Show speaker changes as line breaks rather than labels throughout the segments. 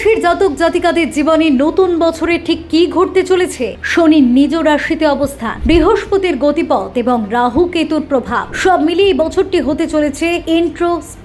রাশির জাতক জাতিকাদের জীবনে নতুন বছরে ঠিক কি ঘটতে চলেছে? শনি নিজ রাশিতে অবস্থান, বৃহস্পতির গতিপথ এবং রাহু কেতুর প্রভাব। সব মিলিয়ে বছরটি হতে চলেছে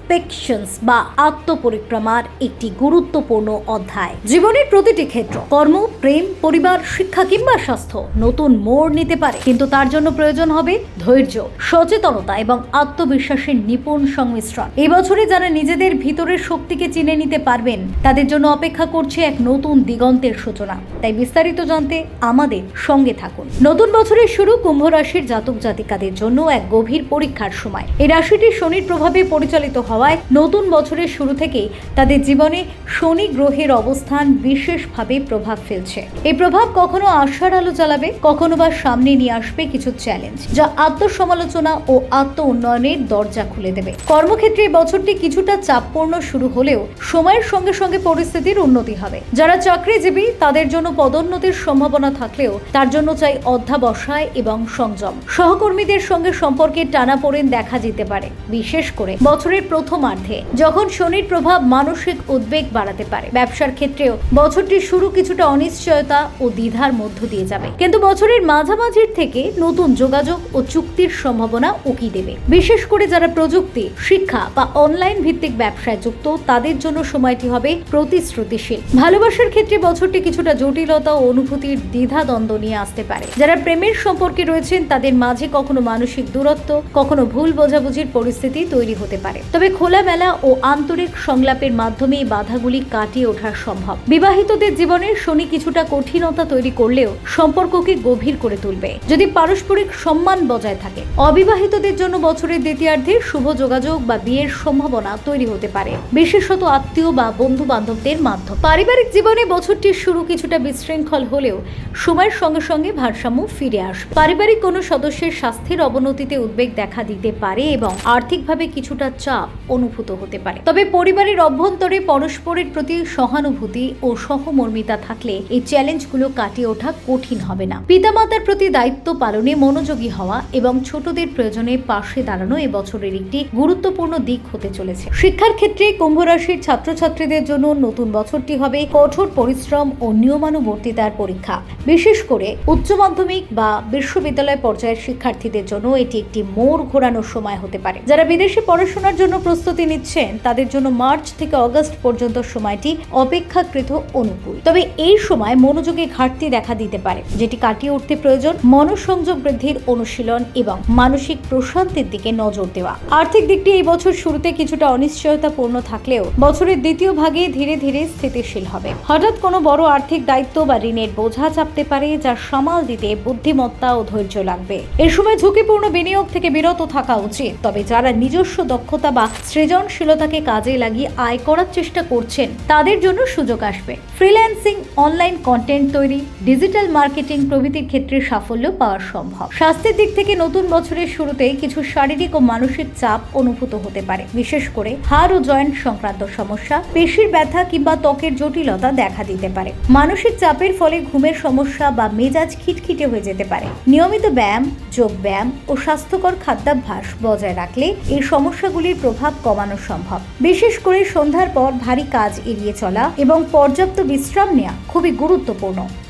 ইন্ট্রোস্পেকশনস বা আত্মপরিক্রমার একটি গুরুত্বপূর্ণ অধ্যায়। জীবনের প্রতিটি ক্ষেত্র, কর্ম, প্রেম, পরিবার, শিক্ষা কিংবা স্বাস্থ্য নতুন মোড় নিতে পারে। কিন্তু তার জন্য প্রয়োজন হবে ধৈর্য, সচেতনতা এবং আত্মবিশ্বাসের নিপুণ সংমিশ্রণ। এবছরে যারা নিজেদের ভিতরের শক্তিকে চিনে নিতে পারবেন, তাদের জন্য অপেক্ষা করছে এক নতুন দিগন্তের সূচনা। তাই বিস্তারিত জানতে আমাদের সঙ্গে থাকুন। নতুন বছরের শুরু কুম্ভ রাশির জাতক জাতিকাদের জন্য এক গভীর পরীক্ষার সময়। এই রাশিটি শনির প্রভাবে পরিচালিত হওয়ায় নতুন বছরের শুরু থেকেই তাদের জীবনে শনি গ্রহের অবস্থান বিশেষভাবে প্রভাব ফেলছে। এই প্রভাব কখনো আশার আলো জ্বালাবে, কখনো বা সামনে নিয়ে আসবে কিছু চ্যালেঞ্জ যা আত্মসমালোচনা ও আত্ম উন্নয়নের দরজা খুলে দেবে। কর্মক্ষেত্রে এই বছরটি কিছুটা চাপপূর্ণ শুরু হলেও সময়ের সঙ্গে সঙ্গে পরিস্থিতির উন্নতি হবে। যারা চাকরিজীবী, তাদের জন্য পদোন্নতির সম্ভাবনা থাকলেও তার জন্য চাই অধ্যাবসায় এবং সংযম। সহকর্মীদের সঙ্গে সম্পর্কে টানাপোড়েন দেখা যেতে পারে। বিশেষ করে বছরের প্রথমার্ধে যখন শনির প্রভাব মানসিক উদ্বেগ বাড়াতে পারে। ব্যবসার ক্ষেত্রেও বছরটির শুরু কিছুটা অনিশ্চয়তা ও দ্বিধার মধ্য দিয়ে যাবে। কিন্তু বছরের মাঝামাঝির থেকে নতুন যোগাযোগ ও চুক্তির সম্ভাবনা উকি দেবে। বিশেষ করে যারা প্রযুক্তি, শিক্ষা বা অনলাইন ভিত্তিক ব্যবসায় যুক্ত, তাদের জন্য সময়টি হবে প্রতিশ্রুতিশীল। ভালোবাসার ক্ষেত্রে বছরটি কিছুটা জটিলতা ও অনুভূতির দ্বিধা দ্বন্দ্ব নিয়ে আসতে পারে। যারা প্রেমের সম্পর্কে রয়েছেন, তাদের মাঝে কখনো মানসিক দূরত্ব, কখনো ভুল বোঝাবুঝির পরিস্থিতি তৈরি হতে পারে। তবে খোলামেলা ও আন্তরিক সংলাপের মাধ্যমে বাধাগুলি কাটিয়ে ওঠা সম্ভব। বিবাহিতদের জীবনে শনি কিছুটা কঠিনতা তৈরি করলেও সম্পর্ককে গভীর করে তুলবে। যদি পারস্পরিক সম্মান বজায় থাকে, অবিবাহিতদের জন্য বছরের দ্বিতীয়ার্ধে শুভ যোগাযোগ বা বিয়ের সম্ভাবনা তৈরি হতে পারে। বিশেষত আত্মীয় বা বন্ধু বান্ধবদের মাধ্যমে। পারিবারিক জীবনে বছরটির শুরু কিছুটা বিশৃঙ্খল হলেও সময়ের সঙ্গে সঙ্গে ভারসাম্য ফিরে আসবে। পারিবারিক কোনো সদস্যের স্বাস্থ্যের অবনতিতে উদ্বেগ দেখা দিতে পারে এবং আর্থিকভাবে কিছুটা চাপ অনুভূত হতে পারে। তবে পরিবারের অভ্যন্তরে পরস্পরের প্রতি সহানুভূতি ও সহমর্মিতা থাকলে এই চ্যালেঞ্জগুলো কাটিয়ে ওঠা কঠিন হবে না। পিতামাতার প্রতি দায়িত্ব পালনে মনোযোগী হওয়া এবং ছোটদের প্রয়োজনে পাশে দাঁড়ানো এ বছরের একটি গুরুত্বপূর্ণ দিক হতে চলেছে। শিক্ষার ক্ষেত্রে কুম্ভ রাশির ছাত্রছাত্রীদের জন্য নতুন বছরটি হবে কঠোর পরিশ্রম ও নিয়মানুবর্তিতার পরীক্ষা। বিশেষ করে উচ্চ মাধ্যমিক বা বিশ্ববিদ্যালয় পর্যায়ের শিক্ষার্থীদের জন্য এটি একটি মোড় ঘোরানোর সময় হতে পারে। যারা বিদেশে পড়াশোনার জন্য প্রস্তুতি নিচ্ছেন। তাদের জন্য মার্চ থেকে অগস্ট পর্যন্ত সময়টি অপেক্ষাকৃত অনুকূল। তবে এই সময় মনোযোগে ঘাটতি দেখা দিতে পারে, যেটি কাটিয়ে উঠতে প্রয়োজন মনোসংযোগ বৃদ্ধির অনুশীলন এবং মানসিক প্রশান্তির দিকে নজর দেওয়া। আর্থিক দিকটি এই বছর শুরুতে কিছুটা অনিশ্চয়তাপূর্ণ থাকলেও বছরের দ্বিতীয় ভাগে ধীরে ধীরে স্থিতিশীল হবে। হঠাৎ কোনো বড় আর্থিক দায়িত্ব বা ঋণের বোঝা চাপতে পারে, যা সামাল দিতে বুদ্ধিমত্তা ও ধৈর্য লাগবে। এ সময় ঝুঁকিপূর্ণ বিনিয়োগ থেকে বিরত থাকা উচিত, তবে যারা নিজস্ব দক্ষতা বা সৃজনশীলতাকে কাজে লাগিয়ে আয় করার চেষ্টা করছেন। তাদের জন্য সুযোগ আসবে। ফ্রিল্যান্সিং, অনলাইন কন্টেন্ট তৈরি, ডিজিটাল মার্কেটিং প্রভৃতির ক্ষেত্রে সাফল্য পাওয়া সম্ভব। স্বাস্থ্যের দিক থেকে নতুন বছরের শুরুতেই কিছু শারীরিক ও মানসিক চাপ অনুভূত হতে পারে। বিশেষ করে হাড় ও জয়েন্ট সংক্রান্ত সমস্যা, পেশির ব্যথা কিংবা ত্বকের জটিলতা দেখা দিতে পারে। মানসিক চাপের ফলে ঘুমের সমস্যা বা মেজাজ খিটখিটে হয়ে যেতে পারে। নিয়মিত ব্যায়াম, যোগ ব্যায়াম ও স্বাস্থ্যকর খাদ্যাভ্যাস বজায় রাখলে এই সমস্যাগুলির প্রভাব কমানো সম্ভব। বিশেষ করে সন্ধ্যার পর ভারী কাজ এড়িয়ে চলা এবং পর্যাপ্ত বিশ্রাম নেওয়া খুবই গুরুত্বপূর্ণ।